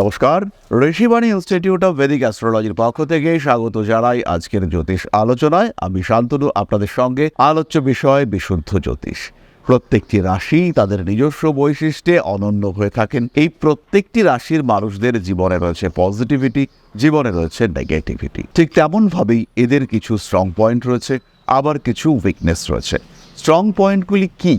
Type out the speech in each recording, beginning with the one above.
নমস্কার। Rishibani institute of Vedic অ্যাস্ট্রোলজির পক্ষ থেকে স্বাগত জানাই আজকের জ্যোতিষ আলোচনায়। আমি শান্তনু, আপনাদের সঙ্গে আলোচ্য বিষয় বিশুদ্ধ জ্যোতিষ। প্রত্যেকটি রাশি তাদের নিজস্ব বৈশিষ্ট্যে অনন্য হয়ে থাকেন। এই প্রত্যেকটি রাশির মানুষদের জীবনে রয়েছে পজিটিভিটি জীবনে রয়েছে নেগেটিভিটি ঠিক তেমনভাবেই এদের কিছু স্ট্রং পয়েন্ট রয়েছে, আবার কিছু উইকনেস রয়েছে। স্ট্রং পয়েন্টগুলি কী?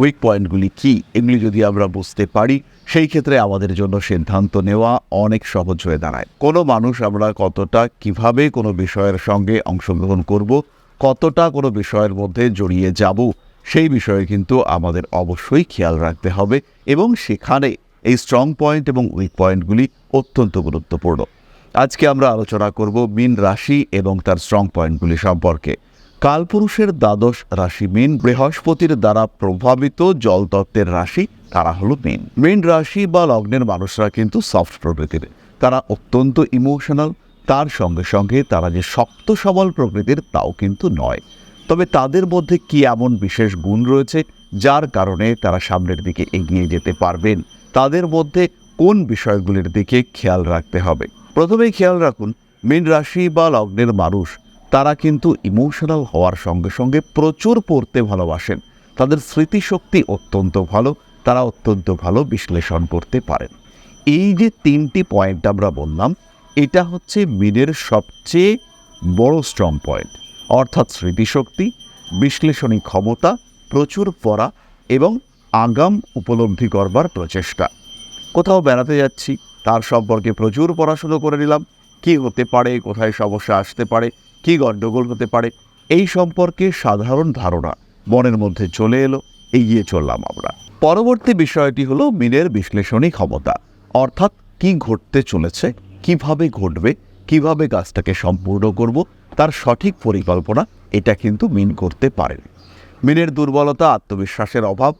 উইক পয়েন্টগুলি কি? এগুলি যদি আমরা বুঝতে পারি সেই ক্ষেত্রে আমাদের জন্য সিদ্ধান্ত নেওয়া অনেক সহজ হয়ে দাঁড়ায়। কোনো মানুষ আমরা কতটা, কীভাবে কোনো বিষয়ের সঙ্গে অংশগ্রহণ করব, কতটা কোনো বিষয়ের মধ্যে জড়িয়ে যাব, সেই বিষয়ে কিন্তু আমাদের অবশ্যই খেয়াল রাখতে হবে এবং সেখানে এই স্ট্রং পয়েন্ট এবং উইক পয়েন্টগুলি অত্যন্ত গুরুত্বপূর্ণ। আজকে আমরা আলোচনা করব মিন রাশি এবং তার স্ট্রং পয়েন্টগুলি সম্পর্কে। কালপুরুষের দ্বাদশ রাশি মিন বৃহস্পতির দ্বারা প্রভাবিত জলতত্ত্বের রাশি তারা হলো মেন মেন রাশি বা লগ্নের মানুষরা কিন্তু সফট প্রকৃতির। তারা অত্যন্ত ইমোশনাল তার সঙ্গে সঙ্গে তারা যে শক্ত সবল প্রকৃতির তাও কিন্তু নয়। তবে তাদের মধ্যে কি এমন বিশেষ গুণ রয়েছে, যার কারণে তারা সামনের দিকে এগিয়ে যেতে পারবেন? তাদের মধ্যে কোন বিষয়গুলির দিকে খেয়াল রাখতে হবে? প্রথমেই খেয়াল রাখুন মীন রাশি বা লগ্নের মানুষ, তারা কিন্তু ইমোশনাল হওয়ার সঙ্গে সঙ্গে প্রচুর পড়তে ভালোবাসেন। তাদের স্মৃতিশক্তি অত্যন্ত ভালো তারা অত্যন্ত ভালো বিশ্লেষণ করতে পারেন। এই যে তিনটি পয়েন্ট আমরা বললাম, এটা হচ্ছে মিনের সবচেয়ে বড় স্ট্রং পয়েন্ট অর্থাৎ স্মৃতিশক্তি, বিশ্লেষণী ক্ষমতা, প্রচুর পড়া এবং আগাম উপলব্ধি করবার প্রচেষ্টা। কোথাও বেড়াতে যাচ্ছি, তার সম্পর্কে প্রচুর পড়াশুনো করে নিলাম, কি হতে পারে, কোথায় সমস্যা আসতে পারে, কি গণ্ডগোল হতে পারে, এই সম্পর্কে সাধারণ ধারণা মনের মধ্যে চলে এলো। এগিয়ে চললাম আমরা। পরবর্তী বিষয়টি হলো মিনের বিশ্লেষণী ক্ষমতা। অর্থাৎ কি ঘটতে চলেছে, কীভাবে ঘটবে, কীভাবে কাজটাকে সম্পূর্ণ করব, তার সঠিক পরিকল্পনা, এটা কিন্তু মিন করতে পারেন। মিনের দুর্বলতা, আত্মবিশ্বাসের অভাব,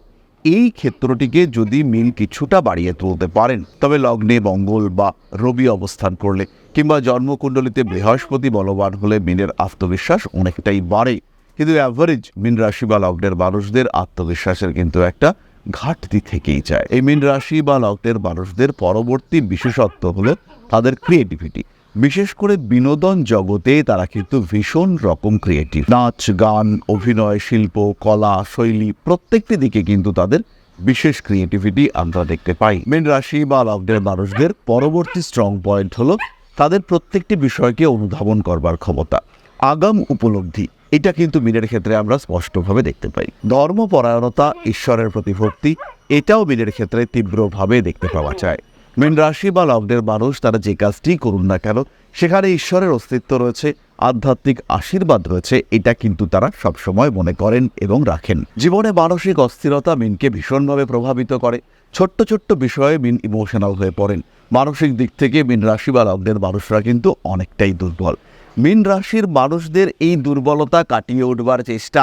এই ক্ষেত্রটিকে যদি মিল কিছুটা বাড়িয়ে তুলতে পারেন, তবে লগ্নে মঙ্গল বা রবি অবস্থান করলে কিংবা জন্মকুণ্ডলিতে বৃহস্পতি বলবান হলে মিনের আত্মবিশ্বাস অনেকটাই বাড়ে। কিন্তু অ্যাভারেজ মিন রাশি বা লগ্নের মানুষদের আত্মবিশ্বাসের কিন্তু একটা ঘাটতি থেকেই যায়। এই মিন রাশি বা লগ্নের মানুষদের পরবর্তী বিশেষত্ব হলো তাদের ক্রিয়েটিভিটি বিশেষ করে বিনোদন জগতে তারা কিন্তু ভীষণ রকম ক্রিয়েটিভ নাচ, গান, অভিনয়, শিল্প, কলা, শৈলী প্রত্যেকটি দিকে কিন্তু তাদের বিশেষ ক্রিয়েটিভিটি আমরা দেখতে পাই। মেন রাশি বা লগ্নের মানুষদের পরবর্তী স্ট্রং পয়েন্ট হলো তাদের প্রত্যেকটি বিষয়কে অনুধাবন করবার ক্ষমতা। আগাম উপলব্ধি এটা কিন্তু মিনের ক্ষেত্রে আমরা স্পষ্টভাবে দেখতে পাই। ধর্মপরায়ণতা, ঈশ্বরের প্রতি ভক্তি, এটাও মিনের ক্ষেত্রে তীব্রভাবে দেখতে পাওয়া যায়। মেন রাশি বা লগ্নের মানুষ তারা যে কাজটি করুন না কেন, সেখানে ঈশ্বরের অস্তিত্ব রয়েছে, আধ্যাত্মিক আশীর্বাদ রয়েছে, এটা কিন্তু তারা সবসময় মনে করেন এবং রাখেন। জীবনে মানসিক অস্থিরতা মিনকে ভীষণভাবে প্রভাবিত করে। ছোট্ট ছোট্ট বিষয়ে মিন ইমোশনাল হয়ে পড়েন। মানসিক দিক থেকে মিন রাশি বা লগ্নের মানুষরা কিন্তু অনেকটাই দুর্বল। মিন রাশির মানুষদের এই দুর্বলতা কাটিয়ে উঠবার চেষ্টা।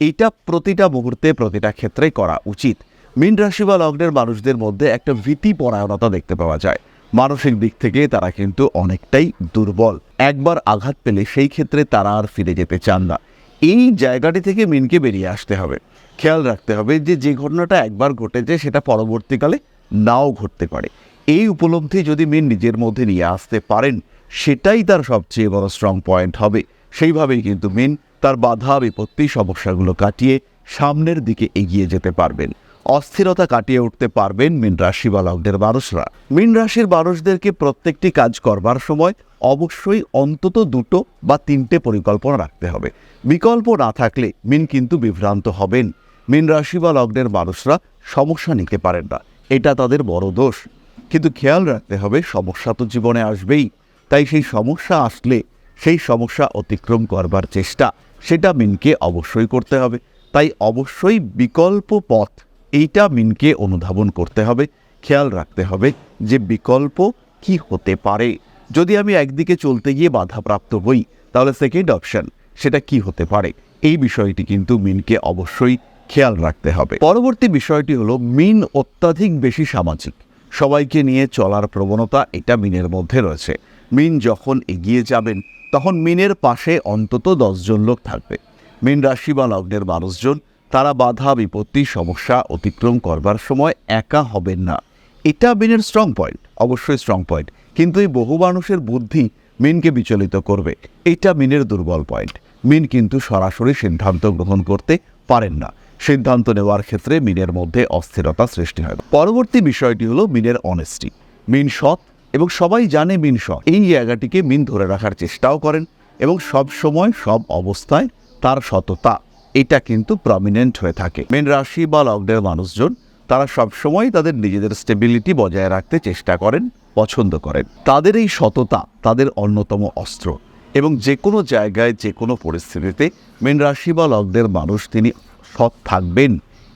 এটা প্রতিটা মুহূর্তে প্রতিটা ক্ষেত্রে করা উচিত। মীন রাশি বা লগ্নের মানুষদের মধ্যে একটা ভীতি পরায়ণতা দেখতে পাওয়া যায়। মানসিক দিক থেকে তারা কিন্তু অনেকটাই দুর্বল। একবার আঘাত পেলে সেই ক্ষেত্রে তারা আর ফিরে যেতে চান না। এই জায়গাটি থেকে মিনকে বেরিয়ে আসতে হবে। খেয়াল রাখতে হবে যে যে ঘটনাটা একবার ঘটেছে সেটা পরবর্তীকালে নাও ঘটতে পারে। এই উপলব্ধি যদি মিন নিজের মধ্যে নিয়ে আসতে পারেন সেটাই তার সবচেয়ে বড় স্ট্রং পয়েন্ট হবে। সেইভাবেই কিন্তু মিন তার বাধা, বিপত্তি, সমস্যাগুলো কাটিয়ে সামনের দিকে এগিয়ে যেতে পারবেন। অস্থিরতা কাটিয়ে উঠতে পারবেন মিন রাশি বা মানুষরা। মিন রাশির মানুষদেরকে প্রত্যেকটি কাজ করবার সময় অবশ্যই অন্তত দুটো বা তিনটে পরিকল্পনা রাখতে হবে। বিকল্প না থাকলে মিন কিন্তু বিভ্রান্ত হবেন। মিন রাশি বা লগ্নের মানুষরা সমস্যা নিতে পারেন না। এটা তাদের বড় দোষ। কিন্তু খেয়াল রাখতে হবে, সমস্যা তো জীবনে আসবেই। তাই সেই সমস্যা আসলে সেই সমস্যা অতিক্রম করবার চেষ্টা, সেটা মিনকে অবশ্যই করতে হবে। তাই অবশ্যই বিকল্প পথ, এইটা মিনকে অনুধাবন করতে হবে। খেয়াল রাখতে হবে যে বিকল্প কি হতে পারে। যদি আমি একদিকে চলতে গিয়ে বাধাপ্রাপ্ত হই, তাহলে সেকেন্ড অপশন সেটা কি হতে পারে? এই বিষয়টি কিন্তু মিনকে অবশ্যই খেয়াল রাখতে হবে। পরবর্তী বিষয়টি হলো, মিন অত্যাধিক বেশি সামাজিক। সবাইকে নিয়ে চলার প্রবণতা এটা মিনের মধ্যে রয়েছে। মিন যখন এগিয়ে যাবেন, তখন মিনের পাশে অন্তত দশজন লোক থাকবে। মিন রাশি বা লগ্নের মানুষজন, তারা বাধা, বিপত্তি, সমস্যা অতিক্রম করবার সময় একা হবেন না। এটা মিনের স্ট্রং পয়েন্ট অবশ্যই স্ট্রং পয়েন্ট কিন্তু এই বহু মানুষের বুদ্ধি মিনকে বিচলিত করবে। এটা মিনের দুর্বল পয়েন্ট মিন কিন্তু সরাসরি সিদ্ধান্ত গ্রহণ করতে পারেন না। সিদ্ধান্ত নেওয়ার ক্ষেত্রে মিনের মধ্যে অস্থিরতা সৃষ্টি হয় পরবর্তী বিষয়টি হলো মিনের অনেস্টি মিন সৎ এবং সবাই জানে মিন সৎ এই জায়গাটিকে মিন ধরে রাখার চেষ্টাও করেন এবং সব সময় সব অবস্থায় তার সততা, এটা কিন্তু প্রমিনেন্ট হয়ে থাকে। মেন রাশি বা লগ্নের মানুষজন, তারা সবসময় তাদের নিজেদের স্টেবিলিটি বজায় রাখতে চেষ্টা করেন, পছন্দ করেন। তাদের এই সততা, তাদের অন্যতম অস্ত্র এবং যে কোনো জায়গায় যে কোনো পরিস্থিতিতে মেন রাশি বা লগ্নের মানুষ তিনি সৎ থাকবেন।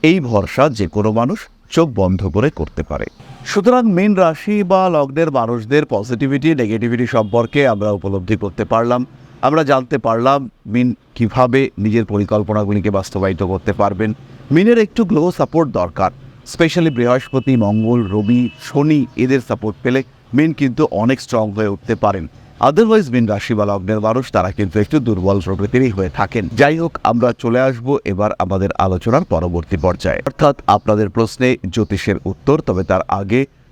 এই ভরসা যে কোনো মানুষ চোখ বন্ধ করে করতে পারে। সুতরাং মেন রাশি বা লগ্নের মানুষদের পজিটিভিটি নেগেটিভিটি সম্পর্কে আমরা উপলব্ধি করতে পারলাম। আমরা জানতে পারলাম মিন কীভাবে নিজের পরিকল্পনাগুলিকে বাস্তবায়িত করতে পারবেন। মিনের একটু গ্লো সাপোর্ট দরকার। স্পেশালি বৃহস্পতি, মঙ্গল, রবি, শনি এদের সাপোর্ট পেলে মিন কিন্তু অনেক স্ট্রং হয়ে উঠতে পারেন। আদারওয়াইজ মিন রাশি বা মানুষ, তারা কিন্তু একটু দুর্বল প্রকৃতিরই হয়ে থাকেন। যাই হোক, আমরা চলে আসব এবার আমাদের আলোচনার পরবর্তী পর্যায়ে। অর্থাৎ আপনাদের প্রশ্নে জ্যোতিষের উত্তর, তবে তার আগে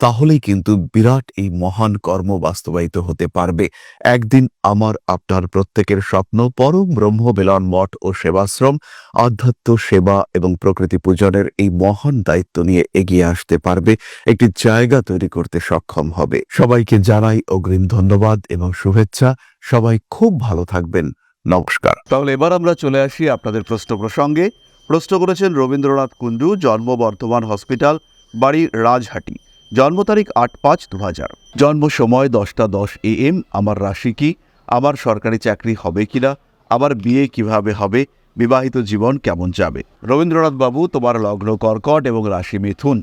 তাহলেই কিন্তু বিরাট এই মহান কর্ম বাস্তবায়িত হতে পারবে। একদিন আমার, আপনার প্রত্যেকের স্বপ্ন, পরম ব্রহ্ম বেলন মঠ ও সেবাশ্রম, আধ্যাত্ম সেবা এবং প্রকৃতি পূজনের এই মহান দায়িত্ব নিয়ে এগিয়ে আসতে পারবে। একটি জায়গা তৈরি করতে সক্ষম হবে। সবাইকে জানাই অগ্রিম ধন্যবাদ এবং শুভেচ্ছা। সবাই খুব ভালো থাকবেন। নমস্কার। তাহলে এবার আমরা চলে আসি আপনাদের প্রশ্ন প্রসঙ্গে। প্রশ্ন করেছেন রবীন্দ্রনাথ কুণ্ডু, জন্ম বর্ধমান হসপিটাল, বাড়ি রাজহাটি। জন্ম তারিখ আট পাঁচ দু হাজার জন্ম সময় দশটা দশ এ এম, আমার রাশি কি, আমার সরকারি চাকরি হবে কিনা আমার বিয়ে কীভাবে হবে, বিবাহিত জীবন কেমন যাবে? রবীন্দ্রনাথ বাবু, তোমার লগ্ন কর্কট এবং রাশি মিথুন।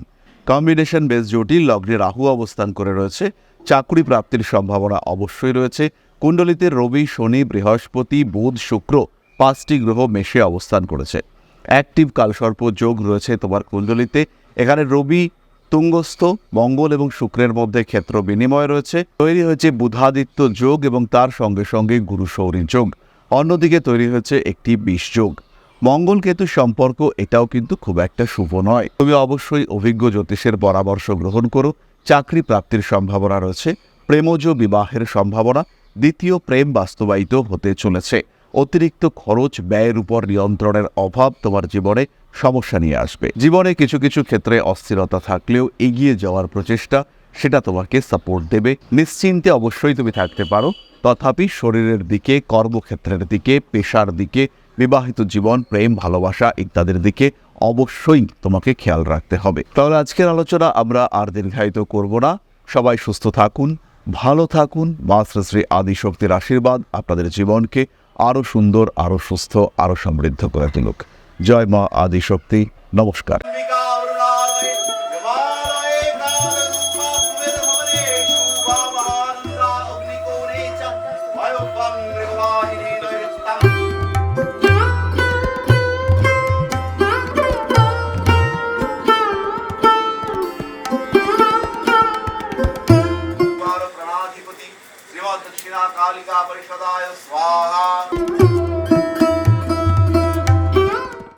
কম্বিনেশন বেশ জটিল, লগ্নে রাহু অবস্থান করে রয়েছে, চাকরি প্রাপ্তির সম্ভাবনা অবশ্যই রয়েছে। কুণ্ডলিতে রবি, শনি, বৃহস্পতি, বুধ, শুক্র পাঁচটি গ্রহ মেশে অবস্থান করেছে। অ্যাক্টিভ কালসর্প যোগ রয়েছে তোমার কুণ্ডলিতে, এখানে রবি তুঙ্গস্থ মঙ্গল এবং শুক্রের মধ্যে ক্ষেত্র বিনিময় রয়েছে। তৈরি হয়েছে বুধাদিত্য যোগ এবং তার সঙ্গে সঙ্গে গুরু সৌরী যোগ। অন্যদিকে তৈরি হয়েছে একটি বিষ যোগ। মঙ্গল কেতু সম্পর্ক এটাও কিন্তু খুব একটা শুভ নয়। তুমি অবশ্যই অভিজ্ঞ জ্যোতিষের পরামর্শ গ্রহণ করো। চাকরি প্রাপ্তির সম্ভাবনা রয়েছে। প্রেমজ বিবাহের সম্ভাবনা। দ্বিতীয় প্রেম বাস্তবায়িত হতে চলেছে। অতিরিক্ত খরচ ব্যয়ের উপর নিয়ন্ত্রণের অভাব তোমার জীবনে সমস্যা নিয়ে আসবে। জীবনে কিছু কিছু ক্ষেত্রে অস্থিরতা থাকলেও এগিয়ে যাওয়ার প্রচেষ্টা, সেটা তোমাকে সাপোর্ট দেবে। নিশ্চিন্তে অবশ্যই তুমি থাকতে পারো। তথাপি শরীরের দিকে, কর্মক্ষেত্রের দিকে, পেশার দিকে, বিবাহিত জীবন, প্রেম, ভালোবাসা ইত্যাদির দিকে অবশ্যই তোমাকে খেয়াল রাখতে হবে। তাহলে আজকের আলোচনা আমরা আর দীর্ঘায়িত করব না। সবাই সুস্থ থাকুন, ভালো থাকুন। মা শ্রী আদিশক্তির আশীর্বাদ আপনাদের জীবনকে আরও সুন্দর আরও সুস্থ আরও সমৃদ্ধ করে তুলুক জয় মা আদিশক্তি নমস্কার অম্বিকা অরুণালয়ে হিমালয়ে কালরূপাত্মে ভবনে শুভাবহান্তা অগ্নিকোণে চ ভয়ব্বং মৃগবাহিনী নৈরস্তাং प्रणाधिपति श्रीमद दक्षिणा कालिका परिषदाय Father.